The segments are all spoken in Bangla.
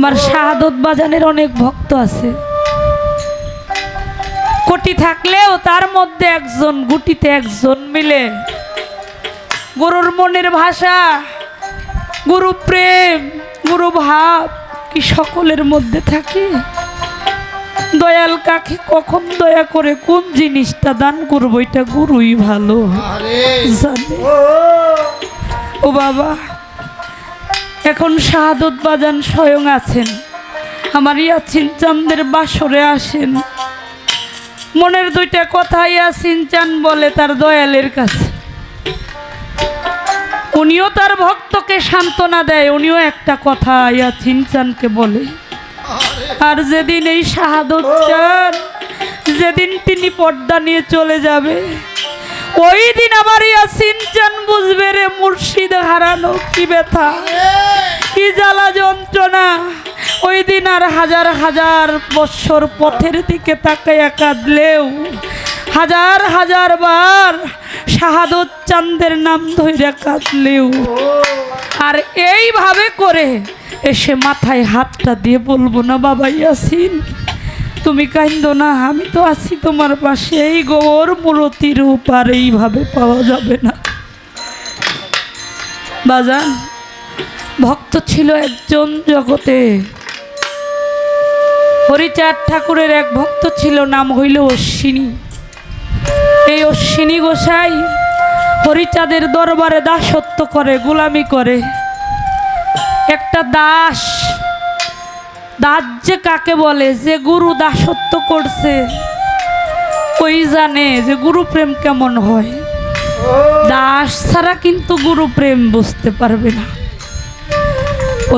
আমার শাহাদত বাজানের অনেক ভক্ত আছে। কোটি থাকলেও তার মধ্যে একজন গুটিতে একজন মিলে। গুরুর মনের ভাষা গুরু প্রেম গুরু ভাব কি সকলের মধ্যে থাকে? দয়াল কাকে কখন দয়া করে কোন জিনিসটা দান করব এটা গুরুই ভালো। জানে। ও বাবা। এখন শাহাদত বাজান স্বয়ং আছেন। আমার ইয়াছিন চান্দের বাসরে আসেন। মনের দুইটা কথা ইয়াসিন চান বলে তার দয়ালের কাছে। উনিও তার ভক্তকে সান্ত্বনা দেয়, উনিও একটা কথা ইয়াছিন চানকে বলে। আর যেদিন এই শাহাদত চান, যেদিন তিনি পর্দা নিয়ে চলে যাবে, ওই দিন আমার ইয়াসিন চান বুঝবে রে মুর্শিদ হারানো কি ব্যথা। কি জ্বালা যন্ত্রণা? ওই দিন আর হাজার হাজার বৎসর পথের দিকে তাকাইয়া কাঁদলেও, হাজার হাজার বার শাহাদত চান্দের নাম ধইরা কাঁদলেও। আর এইভাবে করে এসে মাথায় হাতটা দিয়ে বলব, না বাবা ইয়াসিন, তুমি কাইন্দ না, আমি তো আছি তোমার পাশে। এই গোবর মূরতির উপার এইভাবে পাওয়া যাবে না। বাজান ভক্ত ছিল একজন জগতে। হরিচাঁদ ঠাকুরের এক ভক্ত ছিল, নাম হইল অশ্বিনী। এই অশ্বিনী গোসাই হরিচাঁদের দরবারে দাসত্ব করে, গোলামি করে। একটা দাস দাস যে কাকে বলে, যে গুরু দাসত্ব করছে, ওই জানে যে গুরু প্রেম কেমন হয়। দাস ছাড়া কিন্তু গুরু প্রেম বুঝতে পারবে না।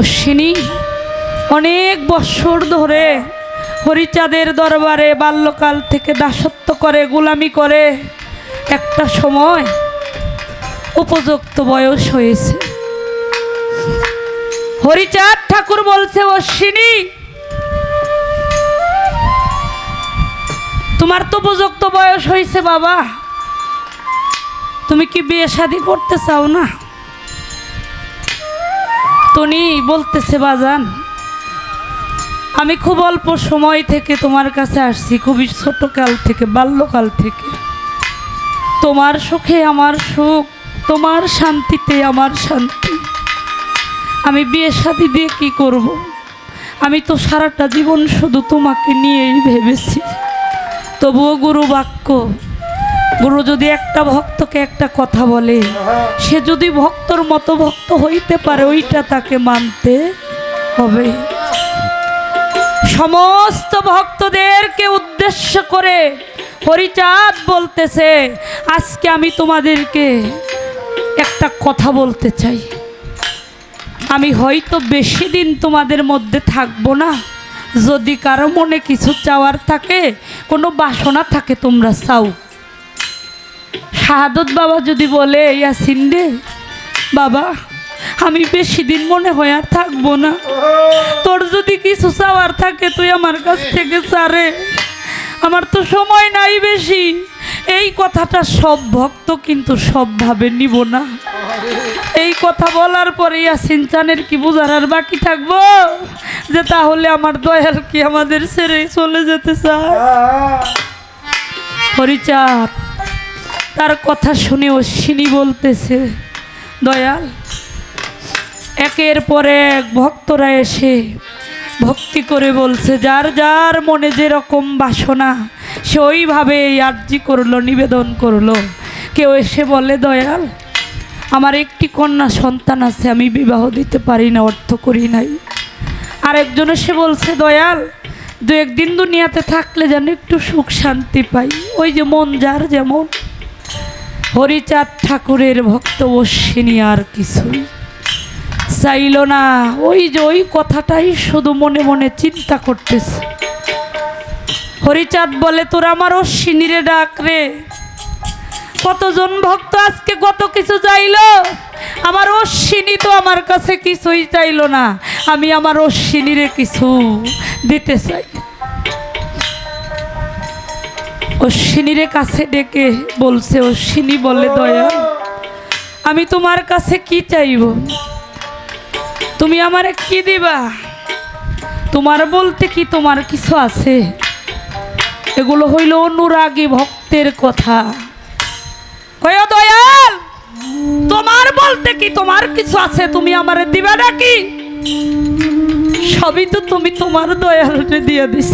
অশ্বিনী, অনেক বৎসর ধরে হরিচাঁদের দরবারে বাল্যকাল থেকে দাসত্ব করে, গোলামি করে একটা সময় উপযুক্ত বয়স হয়েছে। হরিচাঁদ ঠাকুর বলছে, অশ্বিনী, তোমার তো উপযুক্ত বয়স হয়েছে বাবা। তুমি কি বিয়ে শাদি করতে চাও না? টনি বলতেছে, বাজান, আমি খুব অল্প সময় থেকে তোমার কাছে আসছি, খুবই ছোটকাল থেকে, বাল্যকাল থেকে। তোমার সুখে আমার সুখ, তোমার শান্তিতে আমার শান্তি। আমি বিয়ে শাদি দিয়ে কি করব। আমি তো সারাটা জীবন শুধু তোমাকে নিয়েই ভেবেছি। তবুও গুরু বাক্য গুরু যদি একটা ভক্তকে একটা কথা বলে, সে যদি ভক্তর মতো ভক্ত হইতে পারে, ওইটা তাকে মানতে হবে। সমস্ত ভক্তদেরকে উদ্দেশ্য করে হরিচাঁদ বলতেছে, আজকে আমি তোমাদেরকে একটা কথা বলতে চাই। আমি হয়তো বেশি দিন তোমাদের মধ্যে থাকব না। যদি কারও মনে কিছু চাওয়ার থাকে, কোনো বাসনা থাকে, তোমরা চাও। শাহাদত বাবা যদি বলে, ইয়াসিন রে, বাবা, আমি বেশি দিন মনে হয় আর থাকব না। তোর যদি কিছু চাওয়ার থাকে, তুই আমার কাছ থেকে সারে আমার তো সময় নাই বেশি। এই কথাটা সব ভক্ত কিন্তু সবভাবে নিব না। এই কথা বলার পরে ইয়াসিন চানের কি বোঝার আর বাকি থাকব? যে তাহলে আমার দয়াল কি আমাদের ছেড়ে চলে যেতে চায়? হরিচাঁদ। তার কথা শুনে অশ্বিনী বলতেছে, দয়াল, একের পর এক ভক্তরা এসে ভক্তি করে বলছে, যার যার মনে যেরকম বাসনা, সে ওইভাবে আর্জি করল, নিবেদন করল। কেউ এসে বলে, দয়াল, আমার একটি কন্যা সন্তান আছে, আমি বিবাহ দিতে পারি না, অর্থ করি নাই। আরেকজন এসে বলছে, দয়াল দু একদিন দুনিয়াতে থাকলে যেন একটু সুখ শান্তি পাই। ওই যে মন যার যেমন হরিচাঁদ ঠাকুরের ভক্ত অশ্বিনী আর কিছুই। চাইল না, ওই যে ওই কথাটাই শুধু মনে মনে চিন্তা করতেছে। হরিচাঁদ বলে, তোর আমার অশ্বিনীরে ডাক রে। কতজন ভক্ত আজকে কত কিছু চাইলো? আমার অশ্বিনী তো আমার কাছে কিছুই চাইলো না। আমি আমার অশ্বিনীরে কিছু দিতে চাই। অশ্বিনীরে কাছে ডেকে বলছে, অশ্বিনী বলে দয়া, আমি তোমার কাছে কি চাইব? তুমি আমারে কি দিবা? তোমার বলতে কি তোমার কিছু আছে? এগুলো হইল অনুরাগী ভক্তের কথা। কয় দয়াল, তোমার বলতে কি তোমার কিছু আছে? তুমি আমারে দিবে নাকি? সবই তো তুমি তোমার দয়ালকে দিয়ে দিছ।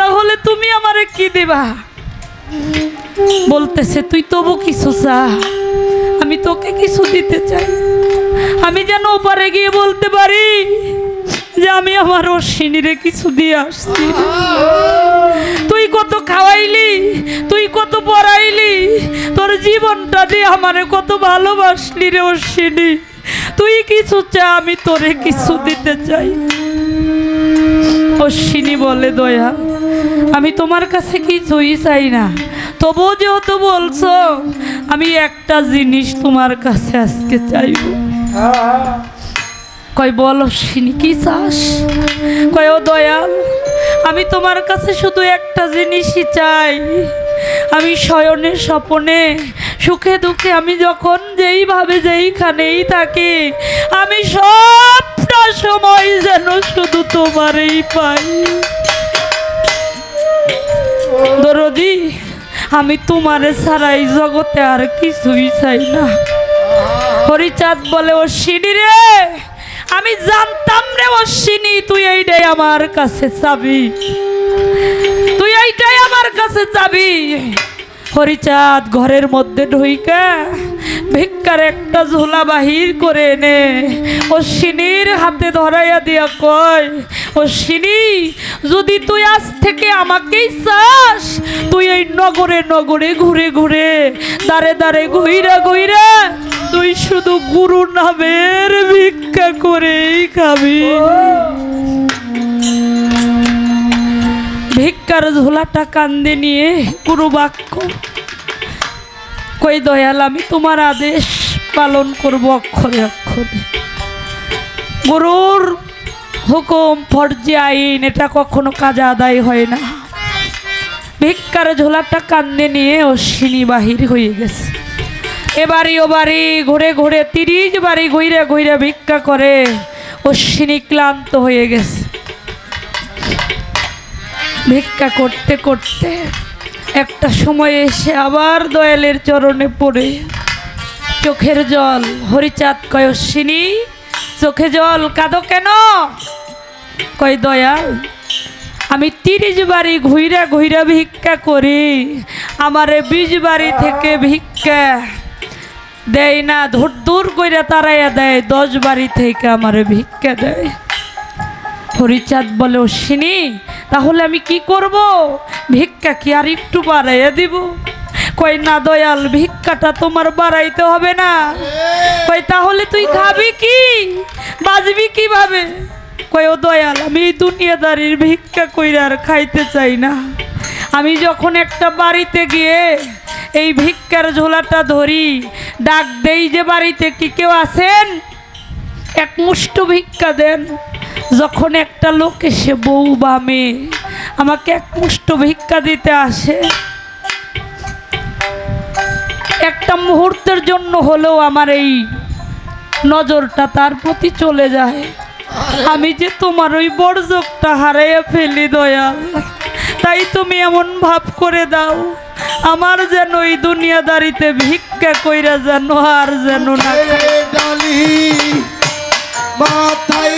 তাহলে তুমি আমারে কি দেবা? বলতেছে, তুই তবু কিছু চা। আমি তোকে কিছু দিতে চাই। আমি যেন ওপারে গিয়ে বলতে পারি যে, আমি আমার অশ্বিনীরে কিছু দিয়ে আসছি। তুই কত খাওয়াইলি, তুই কত পড়াইলি, তোর জীবনটা দিয়ে আমারে কত ভালোবাসলি রে অশ্বিনী। তুই কিছু চা, আমি তোরে কিছু দিতে চাই। অশ্বিনী বলে, দয়া আমি তোমার কাছে কিছুই চাই না। তবুও যেহেতু বলছো, আমি একটা জিনিস তোমার কাছে আজকে চাইব। কয়, বল অশ্বিনী, কি চাস? কয়, ও দয়াল, আমি তোমার কাছে শুধু একটা জিনিসই চাই। আমি শয়নে স্বপনে, সুখে দুঃখে, আমি যখন যেইভাবে যেইখানেই থাকি, আমি সবটা সময় যেন শুধু তোমারই পাই। দরদি, আমি তোমারে ছাড়াই জগতে আর কিছুই চাই না। হরিচাঁদ বলে, ও সিনি রে, আমি জানতাম রে ও সিনি তুই এইটাই আমার কাছে চাবি। তুই এইটাই আমার কাছে চাবি। হরিচাঁদ ঘরের মধ্যে ঢুইকা ভিক্ষার একটা ঝোলা বাহির করে এনে অশ্বিনীর হাতে ধরাইয়া দিয়া কয় অশ্বিনী যদি তুই আজ থেকে আমাকেই চাস, তুই এই নগরে নগরে ঘুরে ঘুরে, দাঁড়ে দাঁড়ে ঘুইরা ঘুইরা, তুই শুধু গুরু নামের ভিক্ষা করেই খাবি। ভিক্ষার ঝোলাটা কান্দে নিয়ে গুরু বাক্য কই দয়াল, আমি তোমার আদেশ পালন করব অক্ষরে অক্ষরে। গুরুর হুকুম, ফর্জে আইন, এটা কখনো কাজে আদায় হয় না। ভিক্ষার ঝোলাটা কান্দে নিয়ে অশ্বিনী বাহির হয়ে গেছে। এবারই ও বাড়ি ঘুরে ঘুরে, তিরিশ বাড়ি ঘুরে ঘুরে ভিক্ষা করে অশ্বিনী ক্লান্ত হয়ে গেছে। ভিক্ষা করতে করতে একটা সময় এসে আবার দয়ালের চরণে পড়ে। চোখের জল, হরিচাঁদ কয়, অশ্বিনী, চোখে জল কাঁদো কেন? কয়, দয়াল, আমি তিরিশ বাড়ি ঘুইরা ঘুইরা ভিক্ষা করি, আমারে বিশ বাড়ি থেকে ভিক্ষা দেয় না, ধুর দূর কইরা তারাইয়া দেয়, দশ বাড়ি থেকে আমারে ভিক্ষা দেয়। হরিচাঁদ বলে, অশ্বিনী তাহলে আমি কি করব? ভিক্ষা কি আর একটু বাড়াইয়া দিব। কই না দয়াল, ভিক্ষাটা তোমার বাড়াইতে হবে না। কই তাহলে তুই খাবি কি? বাজবি কীভাবে? কই ও দয়াল, আমি এই দুনিয়াদারির ভিক্ষা কইরা আর খাইতে চাই না। আমি যখন একটা বাড়িতে গিয়ে এই ভিক্ষার ঝোলাটা ধরি, ডাক দেই যে বাড়িতে কি কেউ আছেন? এক মুষ্ট ভিক্ষা দেন। যখন একটা লোক এসে বউ বা মেয়ে আমাকে এক মুষ্ট ভিক্ষা দিতে আসে, একটা মুহূর্তের জন্য হলেও আমার এই নজরটা তার প্রতি চলে যায়। আমি যে তোমার ওই বর্জকটা হারাইয়া ফেলি দয়াল, তাই তুমি এমন ভাব করে দাও, আমার যেন এই দুনিয়াদারিতে ভিক্ষা কইরা যেন আর যেন না মাথায়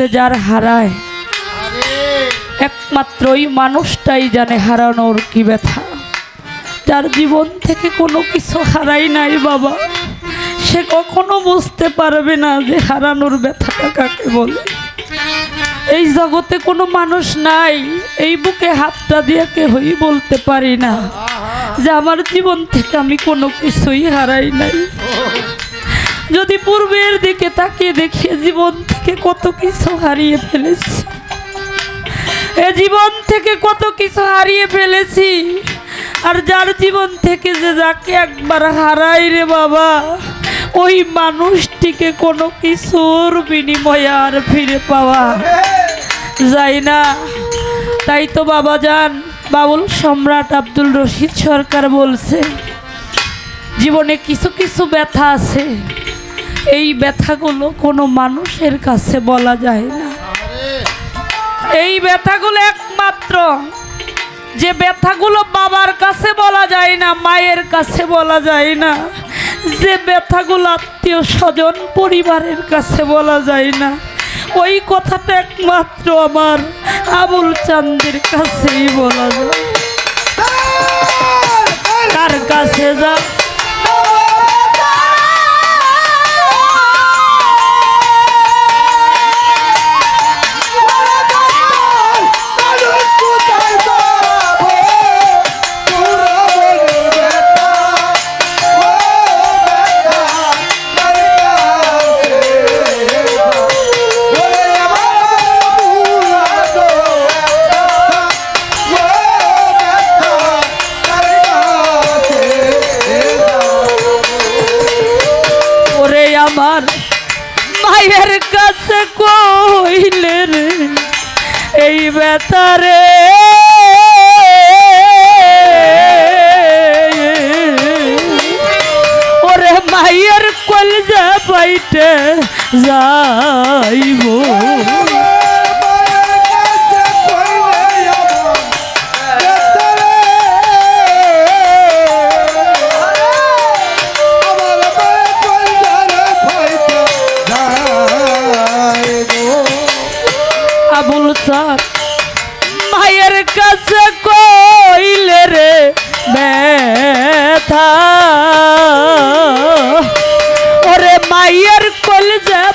নেল যার হারায় একমাত্র ওই মানুষটাই জানে হারানোর কি ব্যথা। যার জীবন থেকে কোনো কিছু হারাই নাই বাবা, সে কখনো বুঝতে পারবে না যে হারানোর ব্যথাটা কাকে বলে। এই জগতে কোনো মানুষ নাই, এই বুকে হাতটা দিয়ে কেহই বলতে পারি না যে আমার জীবন থেকে আমি কোনো কিছুই হারাই নাই। যদি পূর্বের দিকে তাকিয়ে দেখি জীবন থেকে কত কিছু হারিয়ে ফেলেছি। এ জীবন থেকে কত কিছু হারিয়ে ফেলেছি। আর যার জীবন থেকে যে যাকে একবার হারাই রে বাবা, ওই মানুষটিকে কোনো কিছুর বিনিময়ে আর ফিরে পাওয়া যায় না। তাই তো বাবা যান বাবুল সম্রাট আব্দুল রশিদ সরকার বলছে, জীবনে কিছু কিছু ব্যথা আছে। এই ব্যথাগুলো কোনো মানুষের কাছে বলা যায় না। এই ব্যথাগুলো একমাত্র যে ব্যথাগুলো বাবার কাছে বলা যায় না, মায়ের কাছে বলা যায় না, যে ব্যথাগুলো আত্মীয় স্বজন পরিবারের কাছে বলা যায় না। ওই কথাটা একমাত্র আমার আবুল চান্দের কাছেই বলা যায়। কার কাছে যা যাইব। আবুল স্যার মায়ের কাছে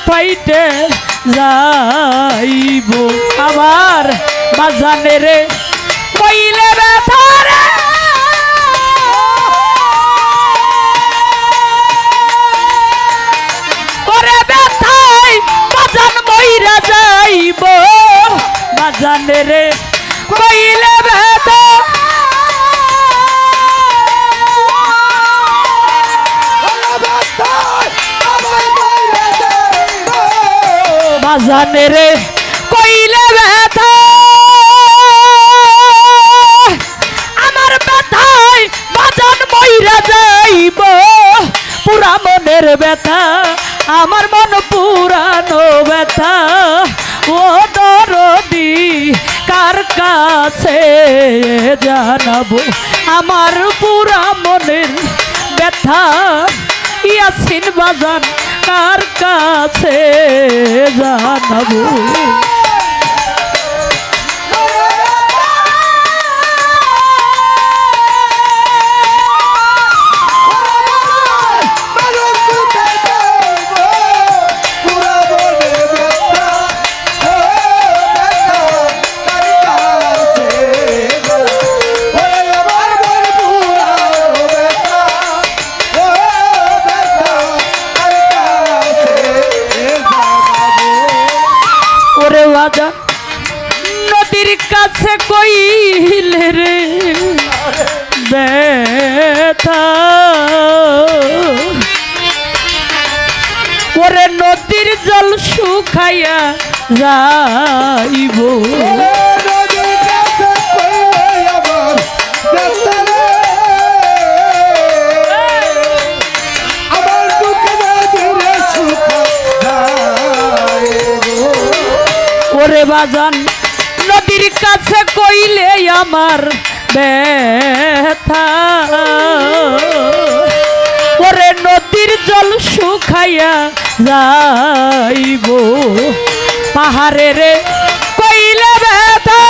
পাইতে যাইব। আবার বাজানে রে কইলে ব্যথা রে। ওরে ব্যথাই বাজান মইরা যাইব। বাজানে রে বাজানে রে, কইলে ব্যথা। আমার ব্যথায় বাজান মইরা যাইব, পুরা মনের ব্যথা, আমার মন পুরানো ব্যথা। ও দরদি, কার কাছে জানাব আমার পুরা মনের ব্যথা? ইয়াসিন বাজান কার কাছে জানাব? শুকাইয়া যাইব। ওরে বাজান নদীর কাছে কইলে আমার ব্যথা। ওরে নদীর জল শুকাইয়া যাইব। পাহাড়ে রে, কইলে ব্যথা।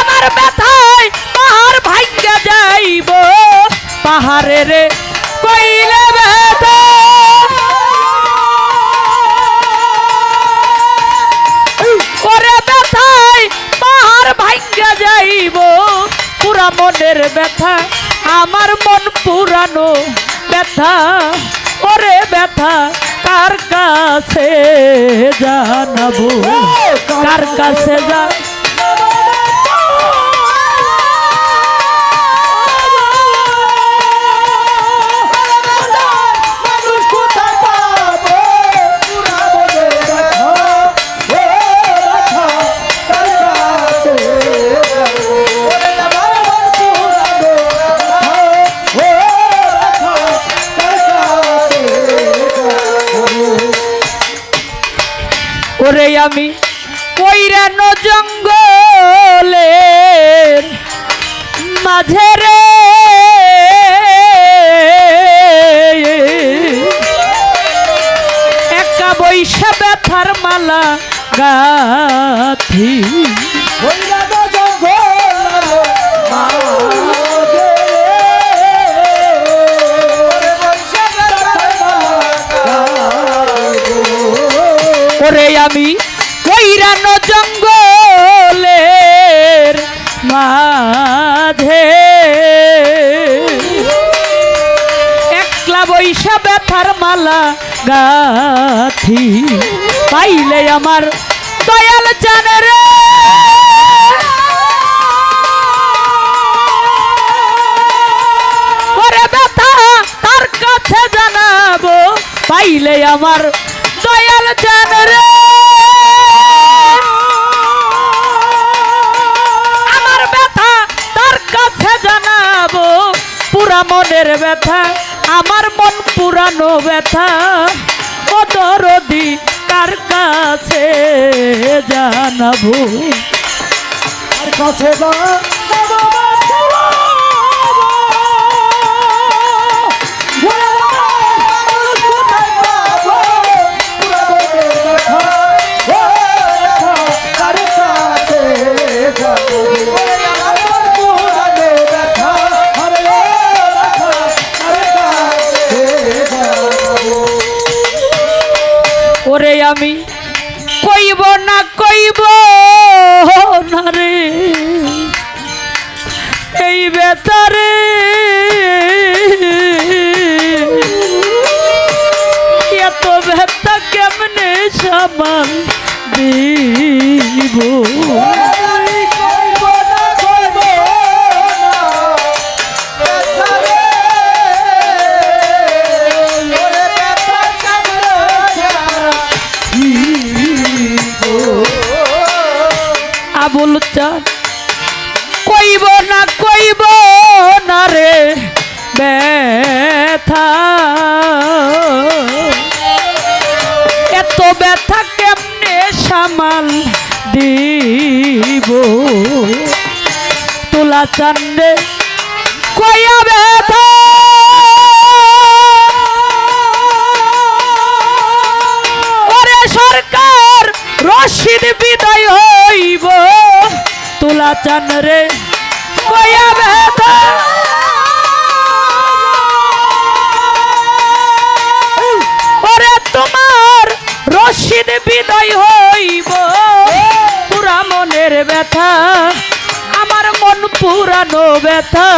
আমার ব্যথায় পাহাড় ভাঙ্গা যাইব। পাহাড়ে রে, কইলে ব্যথা। ব্যথায় পাহাড় ভাঙ্গা যাইব। পুরা মনের ব্যথা। আমার মন পুরানো ব্যথা ওরে ব্যথা কার কাছে জানাব? কার কাছে যা আমি কইরানো জঙ্গলের মাঝে রে। একা বৈশা ব্যথার মালা গাথি। আমি কইরানো জঙ্গলের মাঝে। একলা বৈশা ব্যথার মালা গাথি, পাইলে আমার দয়াল জানে রে। পাইলে আমার দয়াল জানে রে। কাছে জানাব পুরা মনের ব্যথা, আমার মন পুরানো ব্যথা। ও দরদি, কার কাছে জানাব? কাছে যা বিদায় হইব। তুলা চান রে তোমার রশিদ বিদায় হইব। পুরা মনের ব্যথা, আমার মন পুরানো ব্যথা।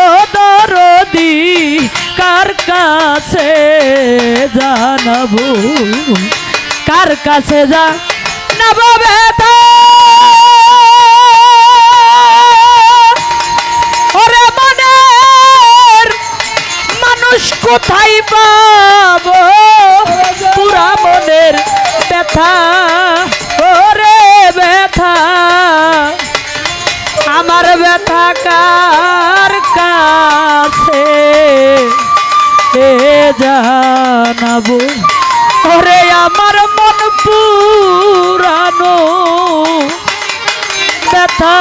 ও দরদি, কার কাছে জানাব? কার কাছে যা কোথায় পাবো? পুরা মনের ব্যথা। ওরে ব্যথা। আমার ব্যথা কার কাছে? জানাব। ওরে আমার মন ব্যথা